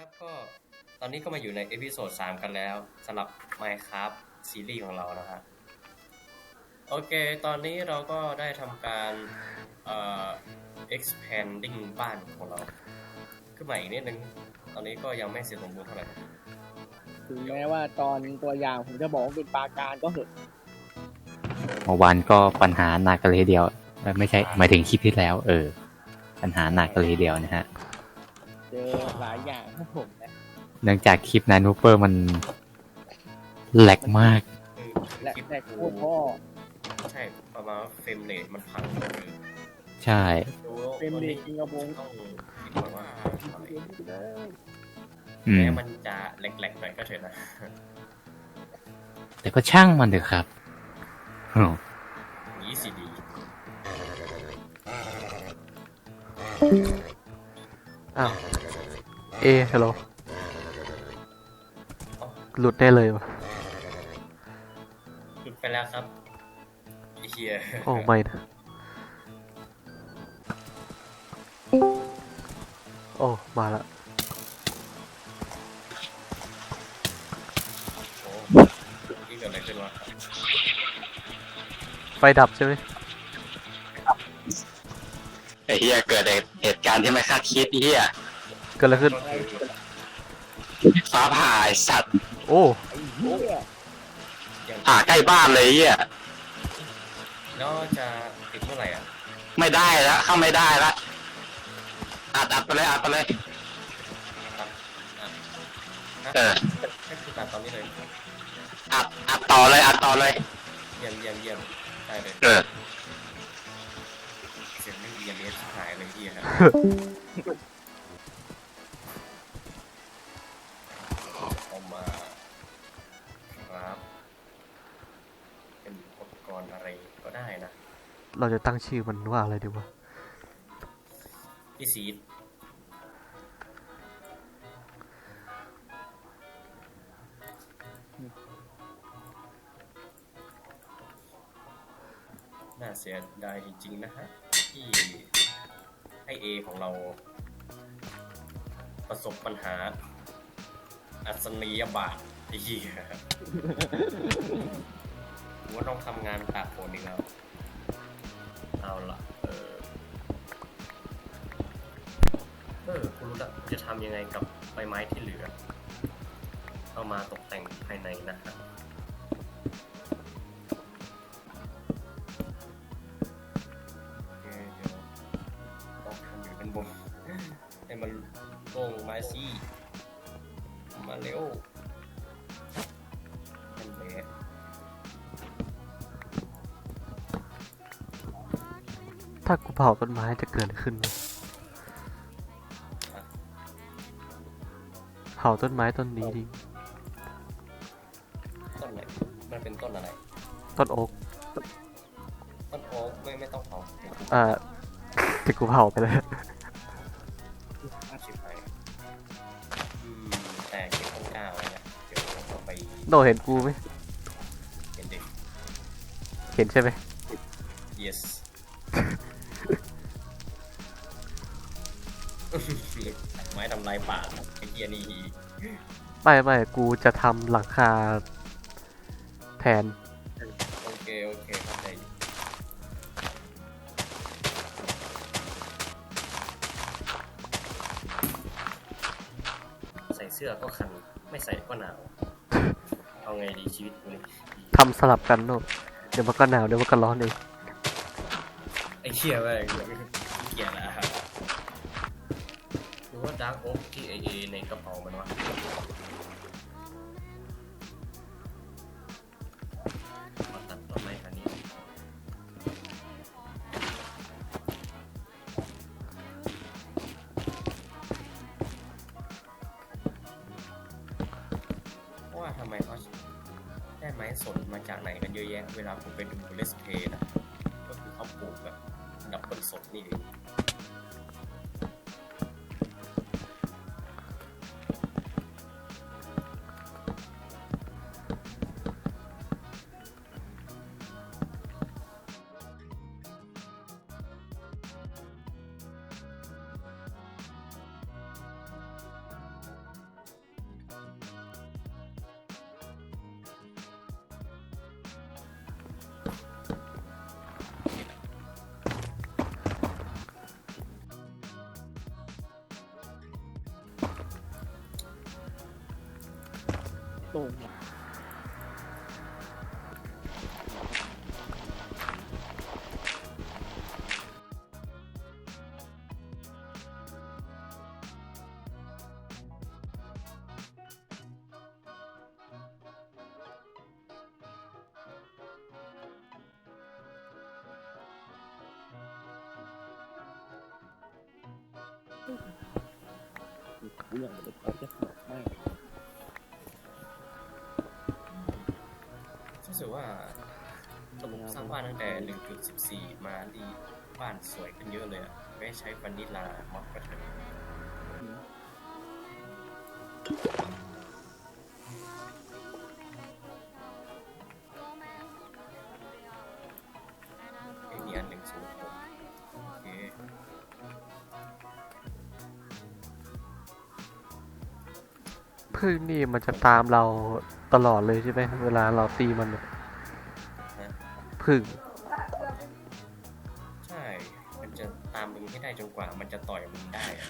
ครับก็ตอนนี้ก็มาอยู่ในเอพิโซด3 กันแล้วสำหรับ Minecraft ซีรีส์ของเรานะฮะโอเค ตอนนี้เราก็ได้ทำการเอ่อ expanding บ้านของเรา ขึ้นมาอีกนิดนึง ตอนนี้ก็ยังไม่เสร็จสมบูรณ์เท่าไหร่ถึงแม้ว่าตอนตัวอย่างผมจะบอกว่าเป็นปราการก็เหอะเมื่อวานก็ปัญหาหนักกันเลยทีเดียวเอ้ยไม่ใช่หมายถึงคลิปที่แล้ว เออ ปัญหาหนักกันเลยทีเดียวนะฮะ เจอหลายอย่างครับผมนะเนื่องจากคลิปนั้นนูเปอร์มันแหลกมาก คือและคลิปแต่โคตรพ่อใช่ประมาณเฟรมเรทมันพังคือใช่ ดูเป็นเด็กจริงกระบงต้องคิดก่อนว่าอะไรอืม แม้มันจะแหลกๆหน่อยก็เถอะนะแต่ก็ช่างมันเถอะครับอืมนี้สิดีอ้าว เอฮัลโหลหลุดได้เลยวะหลุดไปแล้วครับไอ้เฮียโอ้ไม่นะโอ้ มาละโอ้นี่เกิดอะไรขึ้นวะไฟดับใช่ไหมไอ้เฮียเกิดเหตุการณ์ที่ไม่คาดคิดไอ้เฮีย เกิดอะไรขึ้นก็คือฟ้าผ่าไอ้สัตว์โอ้ไอ้เหี้ยอย่างผ่าใกล้บ้านเลยไอ้เฮียแล้วจะติดเมื่อไหร่อะไม่ได้แล้วเข้าไม่ได้ละอัดอัดไปเลยอัดไปเลยอะอะเออแค่คือตัดตอนนี้เลยอัดอัดต่อเลยอัดต่อเลย เยี่ยมเยี่ยมเยี่ยมได้เลยเออ เสียงไม่ดีเลียหายเลยเฮียครับ เราจะตั้งชื่อมันว่าอะไรดีวะพี่ซีดน่าเสียดายจริงๆนะฮะที่ให้เอของเรา ประสบปัญหา อัศนียบาตไอ้เหี้ยว่าต้องทำงานตากฝนอีกแล้ว เอาละเออเออคุณรู้ละจะทำยังไงกับใบไม้ที่เหลือ เอามาตกแต่งภายในนะครับ ถ้ากูเผาต้นไม้จะเกิดอะไรขึ้นวะเผาต้นไม้ต้นนี้ดิต้นไหนมันเป็นต้นอะไร ต้นโอ๊กต้นโอ๊กไม่ไม่ต้องเผาเดี๋ยวอ่าที่กูเผาไปแล้วชิบหายอืมแต่เก็บต้นกล้าไว้นะเดี๋ยวเอาไปโนเห็นกูไหมเห็นเด็กเห็นใช่ไหม yes ไม้ทำลายป่าไอ้เหี้ยนี่ไม่ไม่กูจะทำหลังคาแทน โอเค โอเคเข้าใจอยู่ใส่เสื้อก็คัน ไม่ใส่ก็หนาว เอาไงดีชีวิตกูนี่ทำสลับกันโนเดี๋ยวมันก็หนาวเดี๋ยวมันก็ร้อนเอง ไอ้เหี้ยแม่งเหี้ยละหรื อว่าดาร์กโอ๊กที่ไอเอในกระเป๋ามันวะมาตัดต้นไม้คันนี้ว่าทำไมเขาได้ไม้สนมาจากไหนกันเยอะแยะ เวลาผมไปดูเลสเพย์นะ ก็คือเขาปลูกแบบดับเบิลสดนี่เอง ตรงอะเรื่องมั สึกว่าระบบสร้างบ้านตั้งแต่ 1.14 มาดีบ้านสวยขึ้นเยอะเลยอะไม่ใช้วานิลาม็อกก็เถอะไม่มีอันหนึ่งสูงโอเคพึ่งนี่มันจะตามเราตลอดเลยใช่ไหมเวลาเราตีมันเนี่ยนะ พึ่ง ใช่ มันจะตามมึงให้ได้จนกว่า มันจะต่อยมึงได้อะ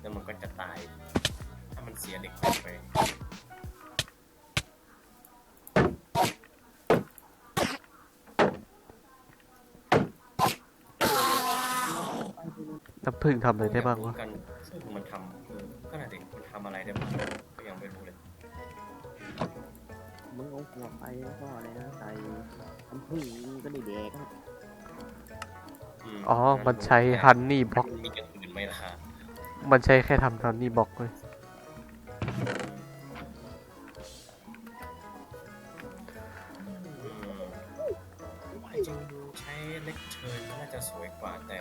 แล้วมันก็จะตาย ถ้ามันเสียเหล็กไป น้ำพึ่งทำอะไรได้บ้างวะ กันซึ่งมันทำเออก็น่าจะมันทำอะไรได้บ้างก็ยังไม่รู้เลย มึงเอาหัวไปแล้วก็อะไรนะใส่น้ำผึ้งก็ได้แดกครับมอ๋อ มันใช้ฮันนี่บล็อก มันมีอย่างอื่นไหมล่ะครับมันใช้แค่ทำฮันนี่บล็อกเลยอืมจริงๆใช้เล็กเชิญน่าจะสวยกว่าแต่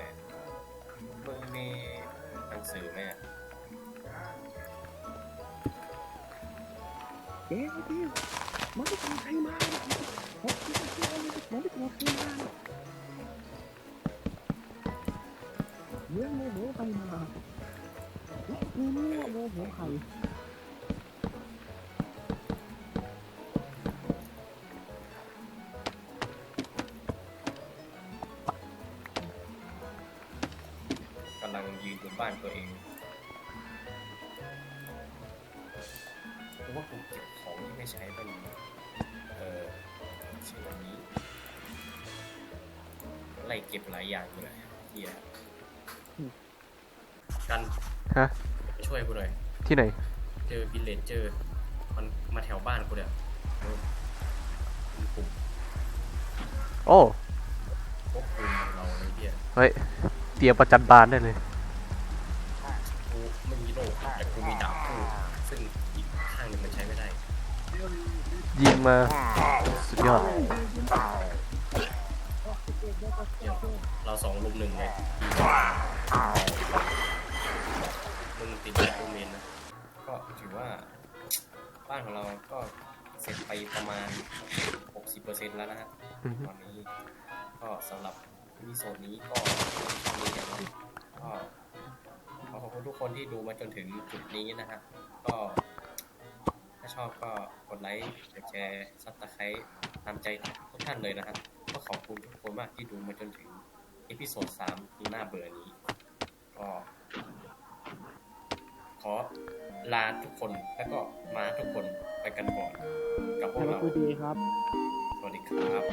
มึงมีหนังสือไหมอะเจ๊เจ๊มันไม่ทำใครมามันไม่ทำใครมามันไม่ทำใครมาเรื่องโมโหใครมากูรู้ว่าโมโหใครกำลังยืนบนบ้านตัวเอ ว่าผมเก็บของที่ไม่ใช้เป็นเออเช่นอันนี้ไล่เก็บหลายอย่างอยู่เลยเฮียกันฮะไปช่วยกูหน่อย ที่ไหน เจอวิลเลจเจอร์มันมาแถวบ้านกูเนี่ยเออเป็นกลุ่มโอ้พวกกลุ่มเราเลยเฮียเฮ้ย เตรียมประจันบานได้เลยางหนึ่งมันใช้ไม่ได้ยิงมาสุดยอดเดี๋ยวเราสองลุมหนึ่งเลยมึงติดแบบรูเมนนะ ก็ถือว่าบ้านของเราก็เสร็จไปประมาณ 60%แล้วนะฮะอือฮึตอนนี้ก็สำหรับวิดีโซนนี้ก็มีอย่างนี้ก็ขอขอบคุณทุกคนที่ดูมาจนถึงจุดนี้นะฮะก็ ถ้าชอบก็กดไลค์กดแชร์ซับสไครต์ตามใจทุกท่านเลยนะฮะก็ขอบคุณทุกคนมากที่ดูมาจนถึงเอพิโซดสามหน้าเบื่อนี้ ก็ขอลาทุกคนแล้วก็มาทุกคนไปกันก่อนกับพวกแล้วเราก็ดีครับ สวัสดีครับ